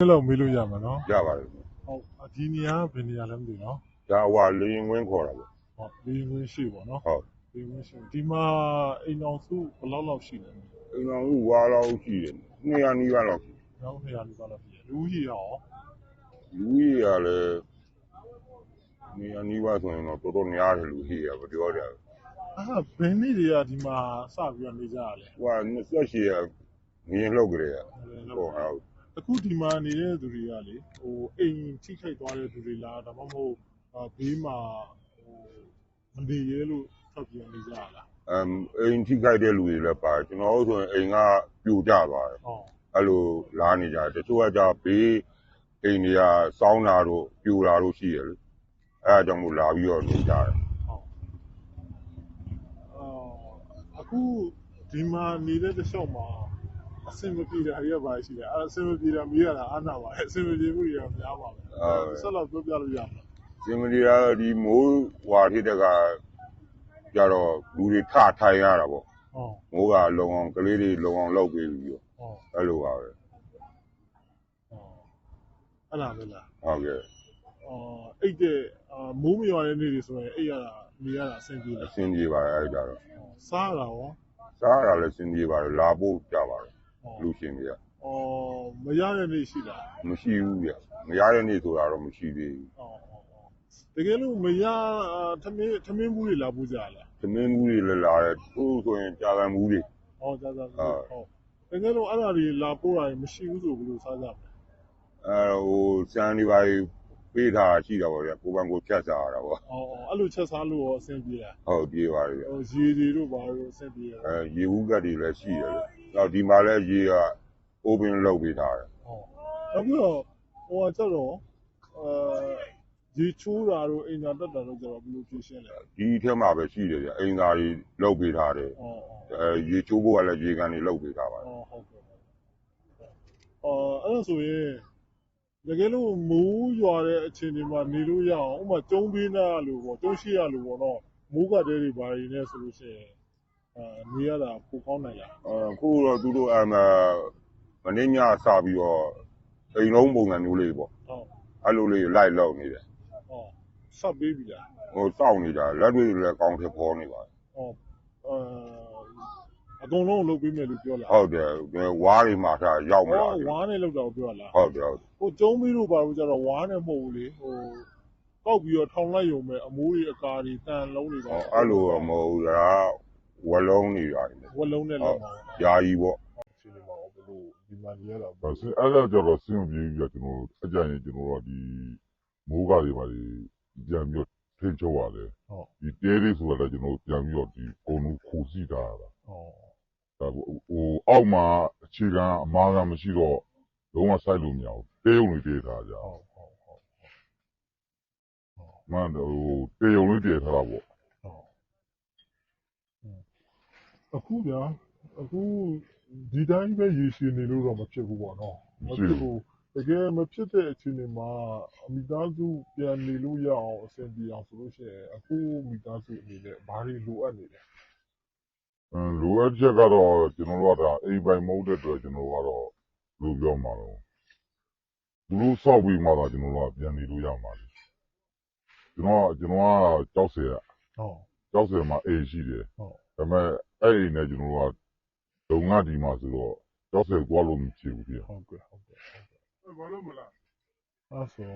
အဲ့လိုမေးလို့ရမှာနော်ရပါတယ်ဟုတ်အဒီနေရာကဘယ်နေရာလဲမသိဘူးနော်ဒါဟွာလေရင်ဝင်းခေါ်တာပေါ့ဟုတ်လေဝင်းရှိပေါ့နော်ဟုတ်လေဝင်းရှိဒီမှာအိမ်အောင်စုဘယ်လောက်လောက်ရှိလဲအိမ်တော်ကဝါလောက်ရှိတယ်200နီးပါးလောက်ရှိနောက်နေရာလေးပါလောက်ရှိတယ်လူကြီးရောလူကြီးရလည်း200နီးပါးဆိုရင်တော့တော်တော်များတယ်လူကြီးရမပြောကြဘူးအာဘယ်နေ့တွေကဒီမှာစပြီးတော့နေကြရလဲဟွာ28ရငင်းလောက်ကြရဟုတ်ဟုတ် အခုဒီမှာနေတဲ့သူတွေကလေဟိုအိမ်ထိခိုက်သွားတဲ့သူတွေလားဒါမှမဟုတ်အာဘေးမှာဟိုမနေရဲလို့ထွက်ပြေးနေကြရလားအမ်အိမ်ထိခိုက်တဲ့လူတွေလည်းပါတယ်ကျွန်တော်တို့ဆိုရင်အိမ်ကပြိုကျသွားတယ်ဟုတ်အဲ့လိုလာနေကြတယ်တချို့ကကြဘေးအိမ်တွေကစောင်းတာတို့ပြိုတာတို့ရှိရလေအဲ့ဒါကြောင့်မို့လာပြီးတော့နေကြတယ်ဟုတ်အော်အခုဒီမှာနေတဲ့တစ်လျှောက်မှာ အဆင်မပြေတာတွေကပါရှိတယ်အဲအဆင်မပြေတာမေးရတာအားနာပါအဆင်မပြေမှုတွေကများပါပဲဆက်တော့ပြောပြလို့ရမှာစင်မလီယာဒီမိုးဝါထိတဲ့ကကြတော့လူတွေထထိုင်ရတာပေါ့ဟုတ်မိုးကလုံအောင်ကလေးတွေလုံအောင်လောက်ပေးပြီးတော့ဟုတ်အဲ့လိုပါပဲဟုတ်အဲ့လားပဲလားဟုတ်ကဲ့အော်အိတ်တဲ့အာမိုးမရွာတဲ့နေ့တွေဆိုရင်အိတ်ရတာနေရတာအဆင်ပြေအတယ်ဆင်ပြေပါတယ်အဲ့ကြတော့စားရတာရောစားရတာလည်းအဆင်ပြေပါတယ်လာဖို့ကြပါတယ်ဟုတ် လူရှင်တွေကအော်မရတဲ့နေ့ရှိလားမရှိဘူးဗျမရတဲ့နေ့ဆိုတာတော့မရှိသေးဘူးဟုတ်ဟုတ်ဟုတ်တကယ်လို့မရအာသမင်းသမင်းဘူးတွေလာပူကြလားသမင်းမှုတွေလည်းလာတယ်သူ့ဆိုရင်ကြာကံမှုတွေဟောကြာကြာဟုတ်ဟုတ်တကယ်လို့အဲ့ဒါတွေလာပို့တာမရှိဘူးဆိုဘယ်လိုစားကြမလဲအဲဟိုစံဒီပါ ပေးထားတာရှိတာပေါ့ဗျကိုပန်ကိုဖြတ်စားရတာပေါ့အော်အော်အဲ့လိုချက်စားလို့ရောအဆင်ပြေလားဟုတ်ပြေးပါတယ်ဗျဟိုရေတွေတို့ဘာလို့အဆင်ပြေလဲအဲရေဦးကတ်တွေလည်းရှိတယ်လေနောက်ဒီမှာလည်းရေက open လုပ်ပေးထားတယ်ဟုတ်နောက်ပြီးတော့ဟိုကကျတော့အာရေချိုးတာတို့အိမ်သာတက်တာတို့ကျတော့ဘယ်လိုဖြစ်ရှင်းလဲဒီအထက်မှာပဲရှိတယ်ဗျအိမ်သားကြီးလုပ်ပေးထားတယ်အော်အဲရေချိုးဖို့ကလည်းရေကန်တွေလုပ်ပေးထားပါတယ်အော်ဟုတ်ကဲ့အော်အဲ့ဒါဆိုရင် တကယ်လို့မိုးရွာတဲ့အခြေအနေမှာနေလို့ရအောင်ဥပမာကျုံးပေးနာလို့ပေါ့ကျုံးရှိရလို့ပေါ့နော်မိုးကတဲတွေဘာတွေနဲ့ဆိုလို့ရှိရင်အာနေရတာပိုကောင်းနိုင်လားအခုတော့သူတို့အမမနေ့ညစပြီးတော့အိမ်လုံးပုံစံမျိုးလေးပေါ့ဟုတ်အဲ့လိုလေးလိုက်လောက်နေတယ်ဟောဆက်ပေးပြီလားဟိုစောင့်နေတာလက်တွေလည်းကောင်းထပေါ်နေပါတယ်ဟောအာ အကုန်လုံးလုပ်ပေးမယ်လို့ပြောလားဟုတ်တယ်ဝါးတွေမှာထားရောက်မဟောလာဘူးဝါးနဲ့လောက်တော့ပြောလားဟုတ်တယ်ဟုတ်တယ်ဟိုကျုံးပြီးတော့ဘာလို့ကြတော့ဝါးနဲ့မဟုတ်ဘူးလေဟိုကောက်ပြီးတော့ထောင်လိုက်ရုံပဲအမိုးတွေအကာတွေတန်လုံးတွေပါဟောအဲ့လိုတော့မဟုတ်ဘူးလားဝလုံးနေရတယ်ဝက်လုံးနဲ့လောက်ပါယာယီပေါ့ရှင်းနေပါဦးဘလို့ဒီမှာနေရတာဒါစအဲ့ဒါကြတော့စင်ပြေပြီးတော့ကျွန်တော်အကြံရင်ကျွန်တော်တို့ကဒီမိုးကားတွေပါဒီပြန်ပြီးတော့ထိန်းချုပ်ရတယ်ဟုတ်ဒီတဲလေးဆိုတာလည်းကျွန်တော်တို့ပြန်ပြီးတော့ဒီအကုန်လုံးခိုးစီတာတာဟောဒါ ဟိုဟိုအောက်မှာအခြေခံအမားကမရှိတော့လုံးဝစိုက်လို့မရဘူးတဲုံလေးတည်ထားကြအောင်ဟုတ်ဟုတ်ဟုတ်မှန်တယ်ဟိုတဲုံလေးတည်ထားတာပေါ့အခုဗျာအခုဒီတိုင်းပဲရေရှည်နေလို့တော့မဖြစ်ဘူးပေါ့နော်မဖြစ်ဘူးတကယ်မဖြစ်တဲ့အခြေအနေမှာအမိသားစုပြန်နေလို့ရအောင်အဆင်ပြေအောင်ဆိုလို့ရှိရင်အခုမိသားစုအနေနဲ့ဘာတွေလိုအပ်နေလဲအင်း လိုအပ်ချက်ကတော့ကျွန်တော်တို့ကဒါအိမ်ပိုင်မဟုတ်တဲ့အတွက်ကျွန်တော်တို့ကတော့ဘယ်လိုပြောမှာလဲသူတို့ဆောက်ပြီးမှတော့ကျွန်တော်တို့ကပြန်နေလို့ရမှာလေကျွန်တော်ကကျွန်တော်ကကြောက်စရာဟုတ်ကြောက်စရာမှာအိမ်ရှိတယ်ဟုတ်ဒါပေမဲ့အဲ့အိမ်နဲ့ကျွန်တော်တို့ကလုံငါဒီမှာဆိုတော့ကြောက်စရာကြွားလို့မရှိဘူးပြဟုတ်ကဲ့ဟုတ်ကဲ့ဘာလို့မလားအဲ့ဆို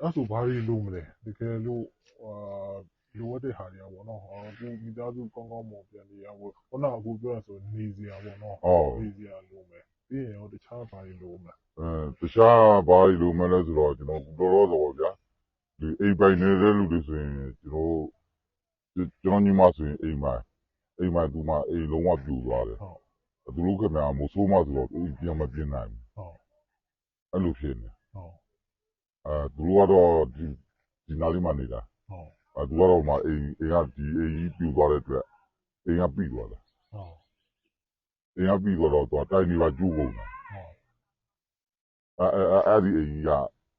အဲ့ဆိုဘာလို့လုံးမလဲတကယ်လို့အာ လိုအပ်တဲ့ဟာတွေကပေါ့နော်ဟောကိုမိသားစုကောင်းကောင်းမွန်ပြန်နေရဖို့ခုနကအခုပြောရဆိုနေစရာပေါ့နော်ဟုတ်နေစရာလိုမယ်ပြီးရင်ရောတခြားဘာတွေလိုမလဲအဲတခြားဘာလို့မလဲဆိုတော့ကျွန်တော်တော်တော်တော့ဗျာဒီအိမ်ပိုင်နေတဲ့လူတွေဆိုရင်ကျွန်တော်ကျွန်တော်ညီမဆိုရင်အိမ်ပိုင်အိမ်ပိုင်သူမအိမ်လုံးဝပြူသွားတယ်ဟုတ်သူတို့ခင်ဗျာမိုးဆိုးမဆိုတော့အိမ်ပြန်မပြင်းနိုင်ဟုတ်ဘူးအဲ့လိုဖြစ်နေဟုတ်အဲသူတို့ကတော့ဒီဒီနားလေးမှာနေတာဟုတ် အဲသူကတော့မှအိမ်အိမ်ကဒီအိမ်ကြီးပြူသွားတဲ့အတွက်အိမ်ကပြီးသွားတယ်ဟုတ်အင်အားပြီးတော့တော့သူကတိုင်းနေပါကျူးကုန်တာဟုတ်အဲအဲအဲ့ဒီအင်ကြီးက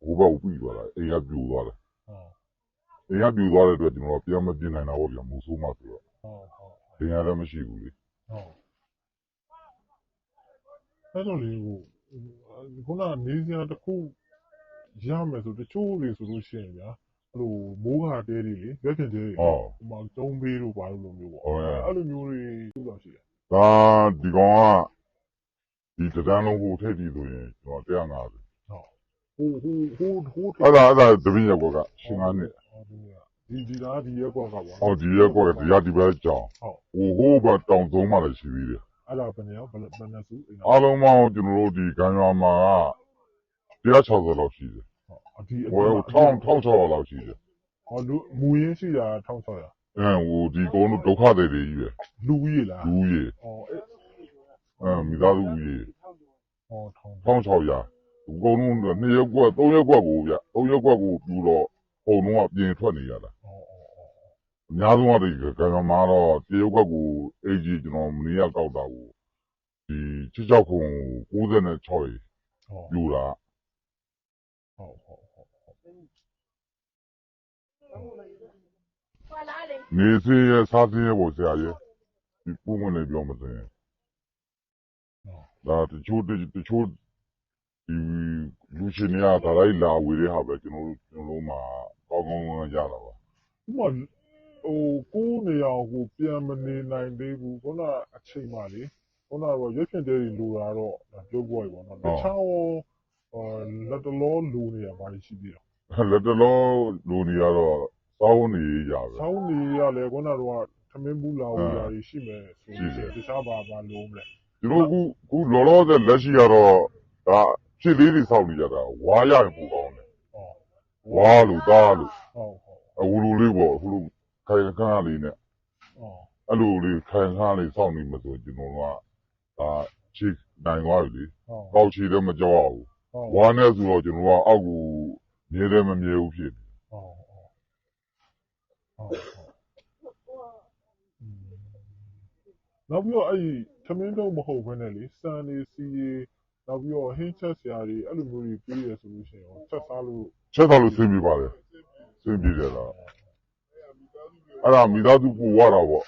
ဟိုဘက်ကိုပြီးသွားတာအင်အားပြူသွားတယ်ဟုတ်အင်အားပြူသွားတဲ့အတွက်ကျွန်တော်ပြန်မပြင်းနိုင်တာပေါ့ဗျာမူဆိုးမှဆိုတော့ဟုတ်ဟုတ်အင်အားလည်းမရှိဘူးလေဟုတ်အဲ့တော့လေဟိုခုနကနေစရာတစ်ခုရမယ်ဆိုတချို့တွေဆိုလို့ရှိရင်ဗျာ အဲ့လိုမိုးခါတဲတွေလေရက်ခင်တဲတွေဟောဟိုမှာတုံးပေးလို့ပါလို့လိုမျိုးပေါ့ဟုတ်ရဲ့အဲ့လိုမျိုးတွေသူ့လောက်ရှိတယ်ဒါဒီကောင်ကဒီတစ်တန်းလုံးကိုထိပ်ပြီးဆိုရင်ကျွန်တော်150ဟိုဟိုဟိုဟိုအဲ့ဒါအဲ့ဒါတပင်းရက်ကွက်ကရှင်ကားနဲ့ဒီဒီလားဒီရက်ကွက်ကပါဟောဒီရက်ကွက်ကဒီရဒီဘက်ကြောင်ဟိုဟိုဘက်တောင်သုံးမှလည်းရှိသေးတယ်အဲ့ဒါဘယ်နေရောဘယ်ဘယ်နဲ့စုအိမ်အားလုံးပေါင်းကျွန်တော်တို့ဒီကံရွာမှာ160လောက်ရှိတယ် ဒီဟိုထောင်ထောင်6လောက်ရှိတယ်ဟောလူမူရင်းရှိတာ1600အဲဟိုဒီကုန်းတို့ဒုက္ခတွေတွေကြီးပဲလူကြီးလားလူကြီးဟောအဲ့အဲမိသားစုကြီးဟောထောင်း1600ဒီကုန်းတို့2ရက်ကွက်3ရက်ကွက်ကိုဗျ3ရက်ကွက်ကိုပြူတော့ပုံတော့အပြင်ထွက်နေရတာဟောဟောအများဆုံးကဒီကံရွာမှာတော့တရုတ်ကွက်ကိုအေဂျီကျွန်တော်မနေ့ကကောက်တာကိုဒီ66ခု96ရေ ဟောယူတာဟောဟောဟောနေစင်းရဲ့စားစင်းရဲ့ပေါ်ဆရာရဲ့ဒီပုံဝင်နေပြောမစင်းဒါတချို့တချို့ဒီလူရှင်တွေကဒါလိုက်လာဝေတဲ့ဟာပဲကျွန်တော်တို့ကျွန်တော်တို့မှာကောင်းကောင်းရတာပါဥမာဟိုကိုးနေအောင်ကိုပြန်မနေနိုင်သေးဘူးခုနအချိန်မှလေခုနကတော့ရက်ခင်တဲတွေလိုတာတော့ပြောပွားပြီပေါ့နော်တခြားဟော လက်တလောလိုနေရပါရှိသေးတယ်လက်တလုံးလူတွေကတော့စောင်းနေကြပဲဆောင်းနေရလေခုနကတော့သမင်းဘူးလာဝလာရှိမယ်ဆိုရင်တခြားပါပါလုံးမလဲသူတို့ကခုလောလောဆယ်လက်ရှိကတော့ဒါဖြစ်လေးတွေစောင့်နေကြတာဝါရရင်ပူကောင်းတယ်ဟောဝါလို့သားလို့ဟောဟောအဝလူလေးပေါ့အခုလိုခိုင်ခန်းလေးနဲ့ဟောအဲ့လိုလေးခိုင်ခန်းလေးစောင့်နေမှဆိုကျွန်တော်ကဒါချစ်နိုင်သွားပြီလေဟောကောက်ချီလည်းမကြောက်ဘူးဟော ဝါနဲ့ဆိုတော့ကျွန်တော်ကအောက်ကိုမြဲတယ်မမြဲဘူးဖြစ်နေဟောဟောဟောနောက်ပြီးတော့အဲ့ဒီသမင်းတော့မဟုတ်ဘဲနဲ့လေစံနေစီရီနောက်ပြီးတော့ဟင်းချက်ဆရာတွေအဲ့လိုမျိုးတွေပြီးရဆိုလို့ရှိရင်ချက်စားလို့ချက်တော်လို့ဆင်းပြပါလေဆင်းပြတယ်လားအဲ့ဒါမိသားစုပူဝါတာပေါ့